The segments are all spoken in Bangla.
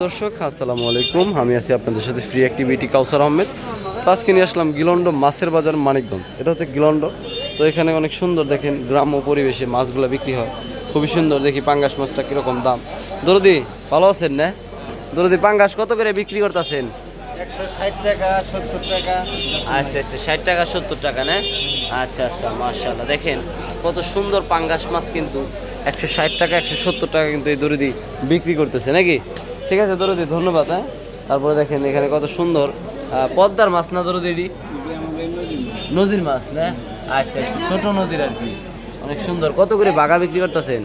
দর্শক আসসালামু আলাইকুম। আমি আছি আপনাদের সাথে ফ্রি অ্যাক্টিভিটি কাউসার আহমেদ তো আজকে নিয়ে আসলাম গিলন্ড মাছের বাজার মানিকগঞ্জ। এটা হচ্ছে গিলন্ড। তো এখানে অনেক সুন্দর দেখেন গ্রাম্য পরিবেশে মাছগুলো বিক্রি হয়। খুবই সুন্দর দেখি পাঙ্গাস মাছটা কীরকম দাম। দরদি ভালো আছেন না? দরদি পাঙ্গাস কত করে বিক্রি করতেছেন? আচ্ছা আচ্ছা ষাট টাকা সত্তর টাকা না? আচ্ছা আচ্ছা মার্শাল্লাহ দেখেন কত সুন্দর পাঙ্গাস মাছ কিন্তু। একশো ষাট টাকা একশো সত্তর টাকা কিন্তু এই দরদি বিক্রি করতেছে নাকি? ঠিক আছে দরদি ধন্যবাদ হ্যাঁ? তারপরে দেখেন এখানে কত সুন্দর পদ্মার মাছ না দরদি? নদীর মাছ না? আচ্ছা আচ্ছা ছোট নদীর আর কি। অনেক সুন্দর। কত করে বাঘা বিক্রি করতেছেন?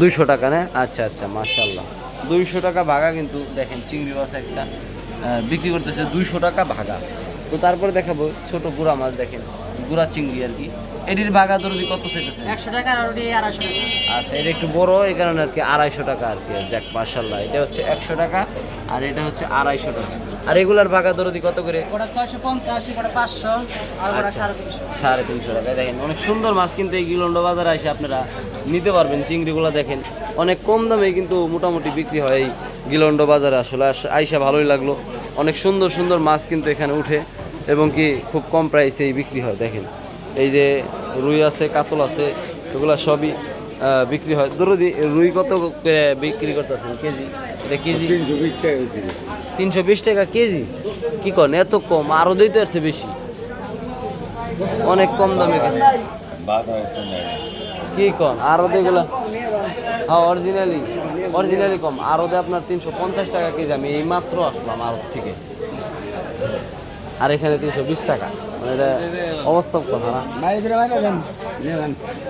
দুইশো টাকা না? আচ্ছা আচ্ছা মার্শাল্লাহ দুইশো টাকা ভাগা কিন্তু দেখেন চিংড়ি মাছ একটা বিক্রি করতেছে দুইশো টাকা ভাগা তো তারপরে দেখাবো ছোট গুড়া মাছ দেখেন গুড়া চিংড়ি আর কি। এটির ভাগা দরদি কত চাইতেছে? একশো টাকা আর ওটি আড়াইশো টাকা। আচ্ছা এটা একটু বড় এই কারণে আর কি আড়াইশো টাকা আর কি যাক মার্শাল্লাহ এটা হচ্ছে একশো টাকা আর এটা হচ্ছে আড়াইশো টাকা। আর এগুলার ভাগা দরদি কত করে? ওটা ছয়শো পঞ্চাশ ওটা পাঁচশো আর ওটা আচ্ছা। সাড়ে তিনশো। সাড়ে তিনশো টাকা। দেখেন অনেক সুন্দর মাছ কিন্তু এই গিলন্ড বাজারে এসে আপনারা নিতে পারবেন চিংড়িগুলো দেখেন অনেক কম দামে কিন্তু মোটামুটি বিক্রি হয় এই গিলন্ড বাজারে আসলে। আস- আইসা ভালোই লাগল। অনেক সুন্দর সুন্দর মাছ কিন্তু এখানে উঠে। এবং কি খুব কম প্রাইসেই বিক্রি হয় দেখেন। এই যে রুই আছে কাতল আছে এগুলো সবই বিক্রি হয়। দরদি রুই কত করে বিক্রি করতেছেন? কেজি? এটা কেজি? তিনশো বিশ টাকা তিনশো বিশ টাকা কেজি? কি করেন এত কম? আরও দিতে আসছে বেশি। অনেক কম দামে কেন? কি কম আরও যেগুলো হ্যাঁ অরিজিনালি অরিজিনালি কম। আরও দে আপনার তিনশো পঞ্চাশ টাকা কেজি। আমি এই মাত্র আসলাম আরব থেকে। আর এখানে তিনশো বিশ টাকা। মানে এটা অবাস্তব কথা না?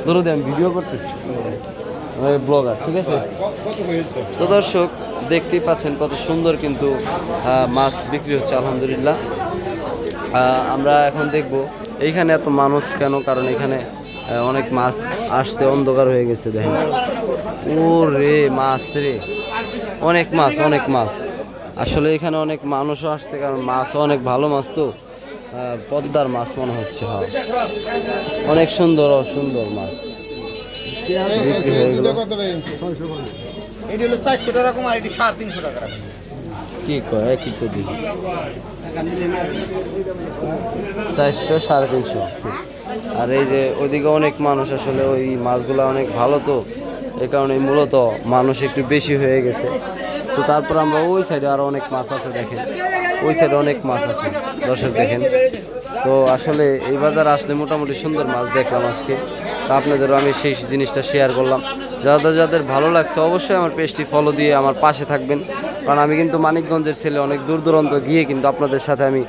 ধরো আমি ভিডিও করতেছি। ব্লগার ঠিক আছে? তো দর্শক দেখতেই পাচ্ছেন কত সুন্দর কিন্তু মাছ বিক্রি হচ্ছে আলহামদুলিল্লাহ। আমরা এখন দেখব এইখানে এত মানুষ কেন? কারণ এখানে অনেক মাছ আসছে অন্ধকার হয়ে গেছে দেখেন। ও রে মাছ রে। অনেক মাছ অনেক মাছ। আসলে এখানে অনেক মানুষও আসছে কারণ মাছও অনেক ভালো মাছ তো। পদ্মার মাছ মনে হচ্ছে হ্যাঁ। অনেক সুন্দর সুন্দর মাছ। বিক্রি হয়ে গেল। এটি হলো চারশো টাকা কম আর এটি সাড়ে তিনশো টাকা কি কয় তো দেখি চারশো সাড়ে তিনশো। আর এই যে ওইদিকে অনেক মানুষ আসলে ওই মাছগুলো অনেক ভালো তো। এই কারণে মূলত মানুষ একটু বেশি হয়ে গেছে। তো তারপর আমরা ওই সাইডে আরও অনেক মাছ আছে দেখেন। ওই সাইডে অনেক মাছ আছে, দর্শক দেখেন। তো আসলে এই বাজার আসলে মোটামুটি সুন্দর মাছ দেখলাম আজকে। তো আপনাদেরও আমি সেই জিনিসটা শেয়ার করলাম। যাদের যাদের ভালো লাগছে অবশ্যই আমার পেজটি ফলো দিয়ে আমার পাশে থাকবেন। কারণ আমি কিন্তু মানিকগঞ্জের ছেলে অনেক দূর দূরান্ত গিয়ে কিন্তু আপনাদের সাথে আমি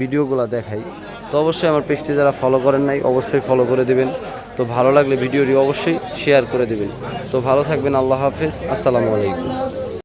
ভিডিওগুলো দেখাই। তো অবশ্যই আমার পেজটি যারা ফলো করেন নাই, অবশ্যই ফলো করে দেবেন। তো ভালো লাগলে ভিডিওটি অবশ্যই শেয়ার করে দেবেন। তো ভালো থাকবেন, আল্লাহ হাফিজ, আসসালামু আলাইকুম।